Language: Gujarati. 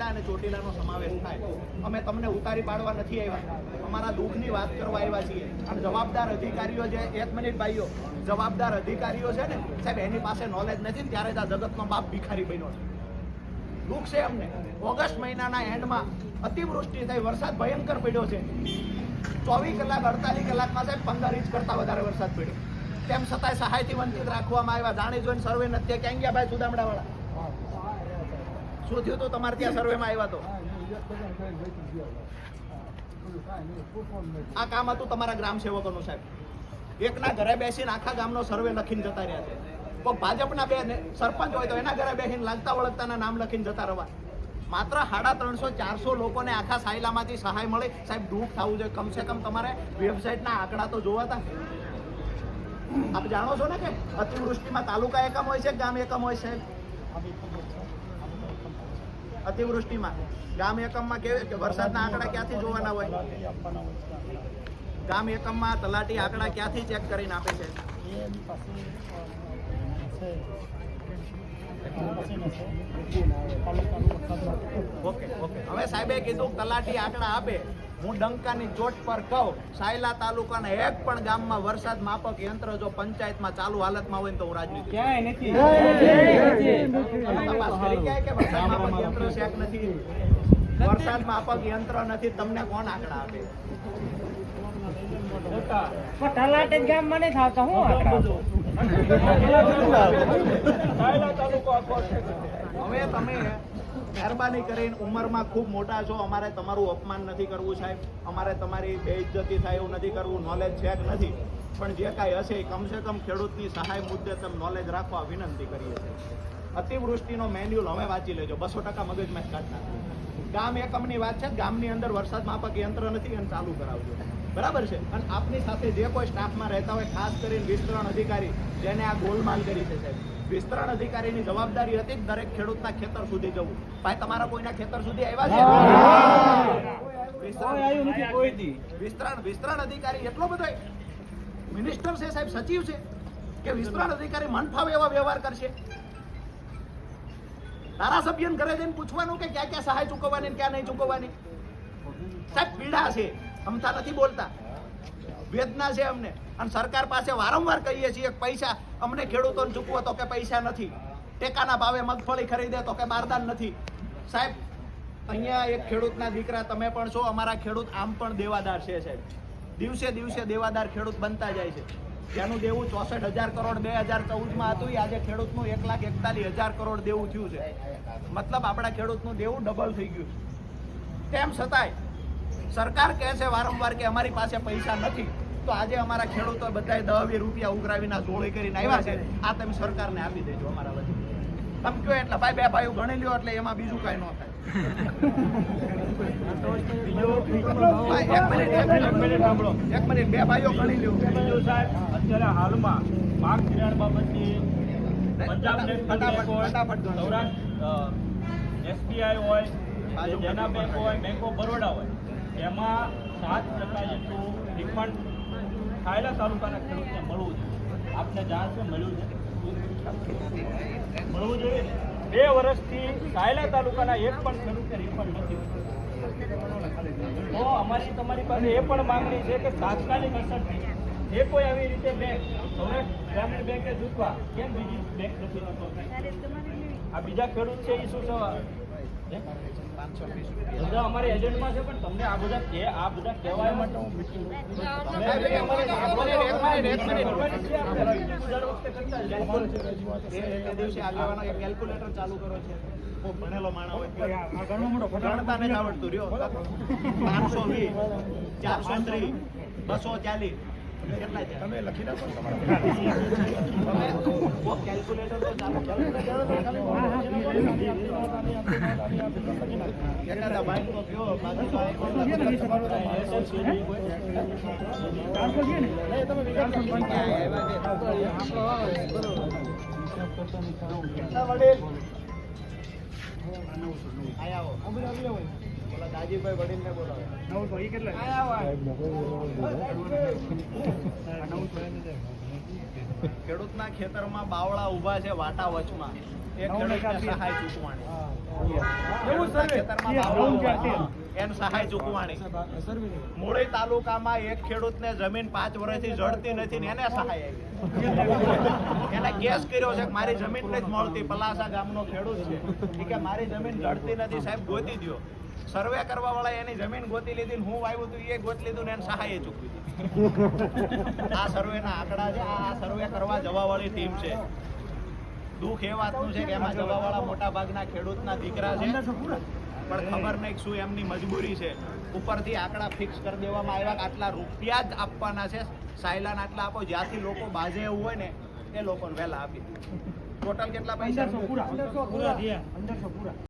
સાયલા અને ચોટીલાનો સમાવેશ થાય. અમે તમને ઉતારી પાડવા નથી આવ્યા. અમારા દુઃખની વાત કરવા આવ્યા છીએ. અને જવાબદાર અધિકારીઓ જે એક મિનિટ ભાઈઓ. જવાબદાર અધિકારીઓ છે ને, સાહેબ, એની પાસે નોલેજ નથી ને, ત્યારે આ જગતનો બાપ ભિખારી બન્યો છે. દુઃખ છે અમને. ઓગસ્ટ મહિનાના એન્ડમાં અતિવૃષ્ટિ થઈ, વરસાદ ભયંકર પડ્યો છે. ચોવીસ કલાક, અડતાલીસ કલાકમાં સાહેબ, પંદર ઇંચ કરતા વધારે વરસાદ પડ્યો. તેમ છતાંય સહાયથી વંચિત રાખવામાં આવ્યા. જાણી જોઈને સર્વે નથી ક્યાં ગયા ભાઈ સુદામડા વાળા શું થયું હતું તમારે ત્યાં સર્વેમાં આવ્યા તો. આ કામ હતું તમારા ગ્રામ સેવકોનું સાહેબ. એકના ઘરે બેસીને આખા ગામનો સર્વે લખીને જતા રહ્યા છે. પણ ભાજપના બે સરપંચ હોય તો એના ઘરે બેસીને લાગતા વળગતાના નામ લખીને જતા રહેવા માત્ર સાડા ત્રણસો, ચારસો લોકોને આખા સાયલામાંથી સહાય મળે. સાહેબ, દુઃખ થવું જોઈએ. કમસે કમ તમારે વેબસાઇટના આંકડા તો જોવાતા આપ જાણો છો ને કે અતિવૃષ્ટિમાં તાલુકા એકમ હોય છે ગામ એકમ હોય છે? અતિવૃષ્ટિમાં. ગામ એકમમાં કેવી વરસાદના આંકડા ક્યાંથી જોવાના હોય? ગામ એકમમાં તલાટી આંકડા ક્યાંથી ચેક કરીને આપે છે? Okay okay. હવે સાહેબે કીધું તલાટી આંકડા આપે. હું ડંકાની ચોટ પર કહું સાયલા તાલુકાના એક પણ ગામમાં વરસાદ માપક યંત્ર જો પંચાયતમાં ચાલુ હાલતમાં હોય તો હું રાજનીતિ ક્યાંય નથી. વરસાદ માપક યંત્ર નથી? તમને કોણ આંકડા આપે? પણ ગામમાં નહીં થાવતા હું આંકડા હવે તમે મહેરબાની કરીને ઉંમરમાં ખૂબ મોટા છો. અમારે તમારું અપમાન નથી કરવું સાહેબ. અમારે તમારી બેઇજ્જતી થાય એવું નથી કરવું. નોલેજ છે કે નથી. પણ જે કાંઈ હશે એ કમસે કમ ખેડૂતની સહાય મુદ્દે તમે નોલેજ રાખવા વિનંતી કરીએ છીએ. અતિવૃષ્ટિનો મેન્યુઅલ હવે વાંચી લેજો. બસો ટકા મગજમાં જ કાઢતા ગામ એકમની વાત છે. ગામની અંદર વરસાદ માપક યંત્ર નથી એને ચાલુ કરાવજો. બરાબર છે? અને આપની સાથે જે કોઈ સ્ટાફમાં રહેતા હોય, ખાસ કરીને વિસ્તરણ અધિકારી, જેને આ ગોલમાલ કરી છે સાહેબ. વિસ્તરણ અધિકારીની જવાબદારી હતી દરેક ખેડૂતના ખેતર સુધી જવું. ભાઈ તમારા કોઈના ખેતર સુધી આવ્યા છે? વિસ્તરણ વિસ્તરણ અધિકારી એટલો બધો મિનિસ્ટર છે સાહેબ સચિવ છે કે વિસ્તરણ અધિકારી મન ફાવે એવા વ્યવહાર કરશે? ધારાસભ્યને ઘરે જઈને પૂછવાનું કે ક્યાં ક્યાં સહાય ચૂકવવાની ક્યાં નહીં ચૂકવવાની? સાહેબ પીડા છે. સમતા નથી બોલતા. વેદના છે અમને. અને સરકાર પાસે વારંવાર કહીએ છીએ પૈસા, અમને ખેડૂતોને ચૂકવો તો કે પૈસા નથી. ટેકાના ભાવે મગફળી ખરીદે તો કે બારદાન નથી. સાહેબ, અહીંયા એક ખેડૂતના દીકરા તમે પણ છો, અમારા ખેડૂત આમ પણ દેવાદાર છે, સાહેબ. દિવસે દિવસે દેવાદાર ખેડૂત બનતા જાય છે. જેનું દેવું ચોસઠ હજાર કરોડ બે હજાર ચૌદમાં હતું આજે ખેડૂતનું એક લાખ એકતાલીસ હજાર કરોડ દેવું થયું છે. મતલબ આપણા ખેડૂતનું દેવું ડબલ થઈ ગયું છે. તેમ છતાંય સરકાર કહે છે વારંવાર કે અમારી પાસે પૈસા નથી. તો આજે અમારા ખેડૂતો બધાએ દહ વીસ રૂપિયા ઉઘરાવીને જોડી કરીને આવ્યા છે. આ તમે સરકારને આપી દેજો અમારા વચ્ચે તમે કયો એટલે ભાઈ બે ભાઈઓ ગણી લ્યો એટલે એમાં બીજું કાંઈ ન થાય. એક મિનિટ એક મિનિટ, એક મિનિટ સાંભળો. એક મિનિટ બે ભાઈઓ ગણી લ્યો. બીજું સાહેબ અત્યારે હાલમાં પાક ધિરાણ બાબતની Punjab national bank Saurashtra SBI હોય જેના બેંક હોય બેંક ઓફ બરોડા હોય એમાં સાત ટકા જેટલું રિફંડ ખાયલા તાલુકાના ખેડૂતને મળવું જોઈએ. આપને જાણ છે, મળ્યું છે? મળવું જોઈએ બે વર્ષથી સાયલા તાલુકાના એક પણ ખેડૂતને રિફંડ નથી તો અમારી, તમારી પાસે એ પણ માંગણી છે કે તાત્કાલિક અસરથી જે કોઈ આવી રીતે બેંક સૌરાષ્ટ્ર ગ્રામીણ બેંકે ચૂકવા કેમ બીજી બેંક નથી આ બીજા ખેડૂત છે, એ શું થવા બધા અમારી એજન્ટમાં છે પણ તમને આ બધા કે આ બધા કહેવાય માટે હું કેલ્ક્યુલેટર ચાલુ કરો છે. ભણેલો માણસ હોય. ગણતા નથી આવડતું રહ્યો. પાંચસો વીસ ચારસો ત્રીસ બસો ચાલીસ. તમે લખી નાખો કેલ્ક્યુલેટર તો ચાલુ એકાદા ભાઈ તો બાકી કેટલા ખેડૂતના ખેતરમાં બાવળા ઊભા છે વાટા વચમાં એ ખેડૂતને સહાય ચૂકવાણી ખેડૂતના ખેતરમાં બાવળા ઊભા એને સહાય ચૂકવાણી મૂળી તાલુકામાં એક ખેડૂતને જમીન પાંચ વર્ષથી જળતી નથી ને એને સહાય આવી એને કેસ કર્યો છે કે મારી જમીન નથી મળતી. પલાસા ગામનો ખેડૂત છે. કે મારી જમીન જળતી નથી. સાહેબ ગોતી દ્યો. સર્વે કરવા વાળા એની જમીન ગોતી લીધી હું વાવ્યું હતું એ ગોત લીધું ને એને સહાય ચૂકવી દીધી. આ સર્વેના આંકડા છે. આ સર્વે કરવા જવા વાળી ટીમ છે. દુઃખ એ વાતનું છે કે એમાં જવા વાળા મોટા ભાગના ખેડૂતના દીકરા છે. પણ ખબર નહીં શું એમની મજબૂરી છે. ઉપરથી આંકડા ફિક્સ કરી દેવામાં આવ્યા કે આટલા રૂપિયા જ આપવાના છે. સાયલાન આટલા આપો. જ્યાંથી લોકો બાજે એવું હોય ને એ લોકોને વહેલા આપી ટોટલ કેટલા પૈસા? પૂરા. પૂરા. થયા.